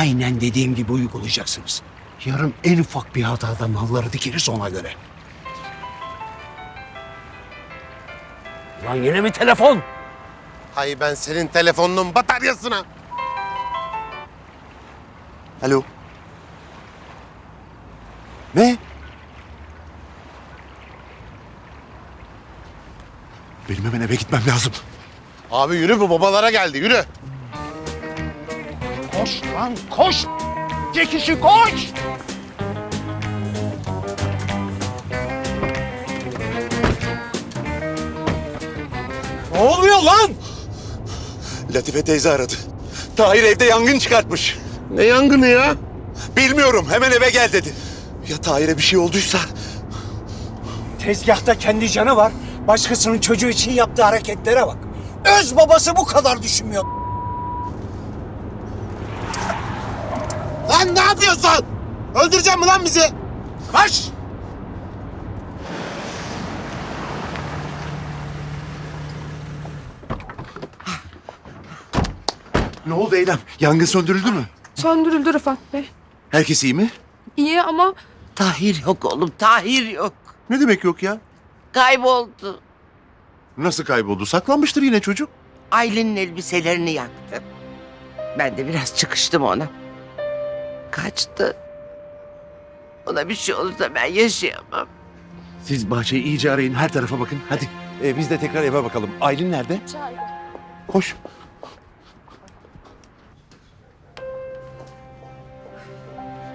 aynen dediğim gibi uygulayacaksınız. Yarın en ufak bir hatadan nalları dikeriz ona göre. Lan yine mi telefon? Hay ben senin telefonunun bataryasına. Alo. Ne? Benim hemen eve gitmem lazım. Abi yürü bu babalara geldi yürü. Koş lan koş! Çekişi koş! Ne oluyor lan? Latife teyze aradı. Tahir evde yangın çıkartmış. Ne yangını ya? Bilmiyorum hemen eve gel dedi. Ya Tahir'e bir şey olduysa? Tezgahta kendi canı var. Başkasının çocuğu için yaptığı hareketlere bak. Öz babası bu kadar düşünmüyor. Lan ne yapıyorsun? Öldürecek mi lan bizi? Kaç! Ne oldu Eylem? Yangın söndürüldü mü? Söndürüldü Rıfat Bey. Herkes iyi mi? İyi ama Tahir yok oğlum, Tahir yok. Ne demek yok ya? Kayboldu. Nasıl kayboldu? Saklanmıştır yine çocuk. Aylin'in elbiselerini yaktı. Ben de biraz çıkıştım ona. Kaçtı. Ona bir şey olursa ben yaşayamam. Siz bahçeyi iyice arayın. Her tarafa bakın. Hadi. Ee, biz de tekrar eve bakalım. Aylin nerede? Koş.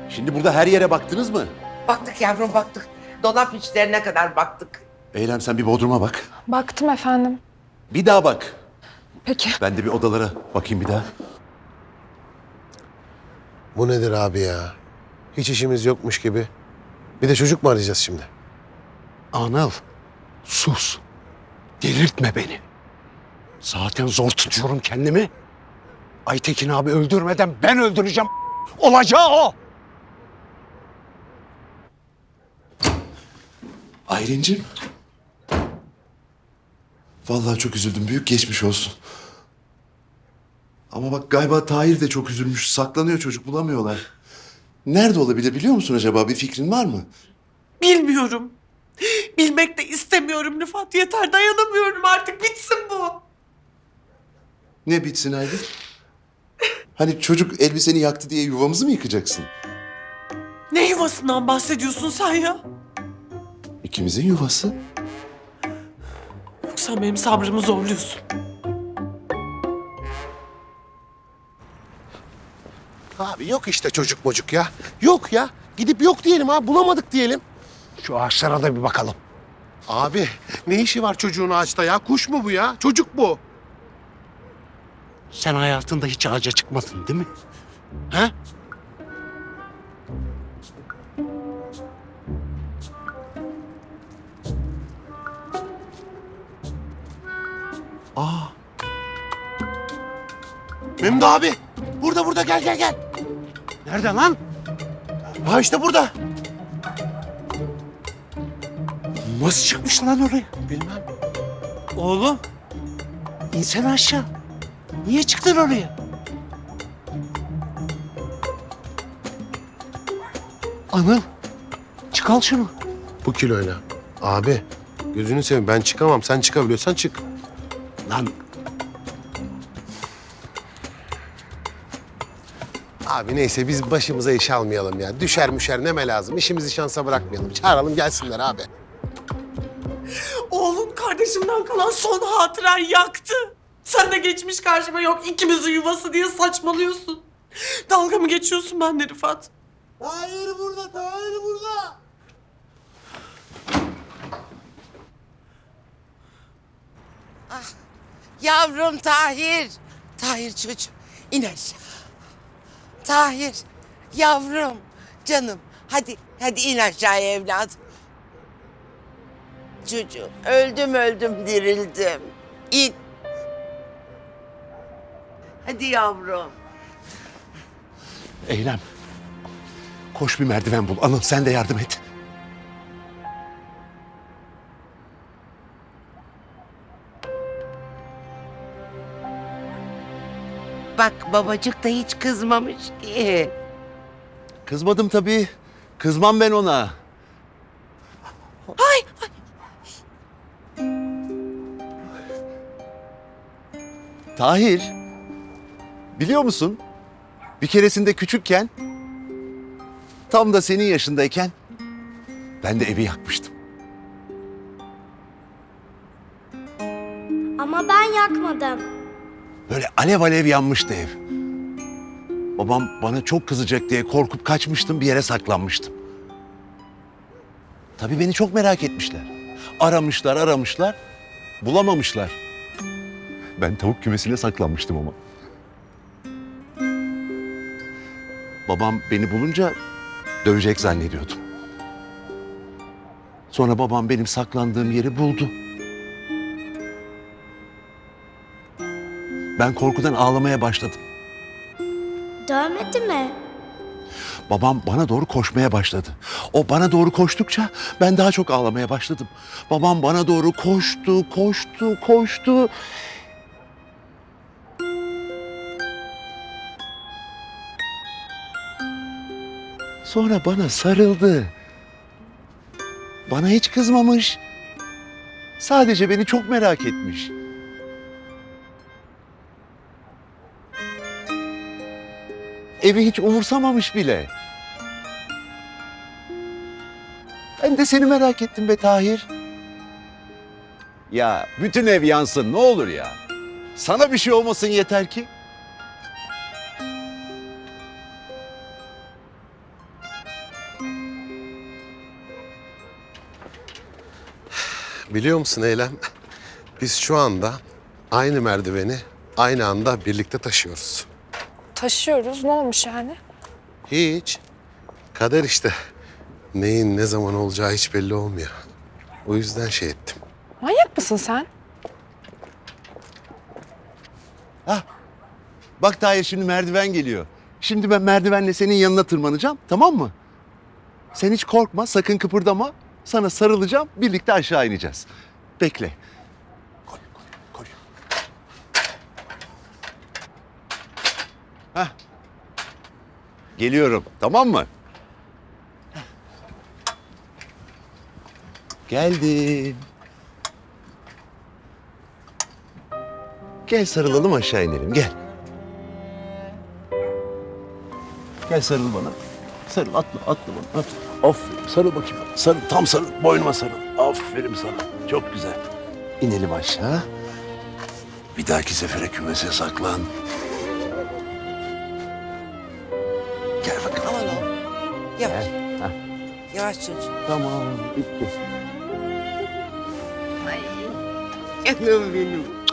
Şimdi burada her yere baktınız mı? Baktık yavrum baktık. Dolap içlerine kadar baktık. Eylem sen bir bodruma bak. baktım efendim. Bir daha bak. Peki. Ben de bir odalara bakayım bir daha. Bu nedir abi ya? Hiç işimiz yokmuş gibi. Bir de çocuk mu arayacağız şimdi? Anıl, sus. Delirtme beni. Zaten zor tutuyorum kendimi. Aytekin abi öldürmeden ben öldüreceğim. Olacağı o. Aylin'cim. Vallahi çok üzüldüm. Büyük geçmiş olsun. Ama bak galiba Tahir de çok üzülmüş. Saklanıyor çocuk bulamıyorlar. Nerede olabilir biliyor musun acaba? Bir fikrin var mı? Bilmiyorum. Bilmek de istemiyorum Rıfat. Yeter dayanamıyorum artık. Bitsin bu. Ne bitsin Aylin? Hani çocuk elbiseni yaktı diye yuvamızı mı yıkacaksın? Ne yuvasından bahsediyorsun sen ya? İkimizin yuvası. Yoksa benim sabrımı zorluyorsun. Abi yok işte çocuk mocuk ya. Yok ya. Gidip yok diyelim ha. Bulamadık diyelim. Şu ağaçlara da bir bakalım. Abi ne işi var çocuğun ağaçta ya? Kuş mu bu ya? Çocuk bu. Sen hayatında hiç ağaca çıkmadın değil mi? He? Memdu abi. Burada burada gel gel gel. Nerede lan? Ha işte burada. Nasıl çıkmış lan oraya? Bilmem. Oğlum. İnsene aşağı. Niye çıktın oraya? Anıl. Çıkal şunu. Bu kiloyla. Abi gözünü seveyim ben çıkamam. Sen çıkabiliyorsan çık. Lan Abi neyse biz başımıza iş almayalım ya. Düşer müşer neme lazım. İşimizi şansa bırakmayalım. Çağıralım gelsinler abi. Oğlun kardeşimden kalan son hatırayı yaktı. Sen de geçmiş karşıma yok ikimizin yuvası diye saçmalıyorsun. Dalga mı geçiyorsun benimle Rıfat? Tahir burada, Tahir burada. Yavrum Tahir. Tahir çocuğum. İn aşağı. Tahir. Yavrum. Canım. Hadi, hadi in aşağıya evladım. Çocuğum. Öldüm öldüm dirildim. İn. Hadi yavrum. Eylem. Koş bir merdiven bul. Anıl sen de yardım et. Babacık da hiç kızmamış ki. Kızmadım tabii. Kızmam ben ona. Tahir. Biliyor musun? Bir keresinde küçükken tam da senin yaşındayken ben de evi yakmıştım. Ama ben yakmadım. Böyle alev alev yanmıştı ev. Babam bana çok kızacak diye korkup kaçmıştım bir yere saklanmıştım. Tabii beni çok merak etmişler. Aramışlar aramışlar bulamamışlar. Ben tavuk kümesine saklanmıştım ama. Babam beni bulunca dövecek zannediyordum. Sonra babam benim saklandığım yeri buldu. Ben korkudan ağlamaya başladım. Dövmedi mi? Babam bana doğru koşmaya başladı. O bana doğru koştukça ben daha çok ağlamaya başladım. Babam bana doğru koştu, koştu, koştu. Sonra bana sarıldı. Bana hiç kızmamış. Sadece beni çok merak etmiş. Evi hiç umursamamış bile. Ben de seni merak ettim be Tahir. Ya bütün ev yansın ne olur ya. Sana bir şey olmasın yeter ki. Biliyor musun Eylem? Biz şu anda aynı merdiveni aynı anda birlikte taşıyoruz. Taşıyoruz. Ne olmuş yani? Hiç. Kader işte. Neyin ne zaman olacağı hiç belli olmuyor. O yüzden şey ettim. Manyak mısın sen? Bak Tahir şimdi merdiven geliyor. Şimdi ben merdivenle senin yanına tırmanacağım tamam mı? Sen hiç korkma sakın kıpırdama. Sana sarılacağım birlikte aşağı ineceğiz. Bekle. Geliyorum tamam mı? Geldim. Gel sarılalım aşağı inelim gel. Gel sarıl bana. Sarıl atla atla bana. Aferin sarıl bakayım. Sarıl tam sarıl boynuma sarıl. Aferin sana. Çok güzel. İnelim aşağı. Bir dahaki sefere kümese saklan. Yavaş. Hah. Yavaş çocuğum. Tamam bitti. Ay. Canım benim.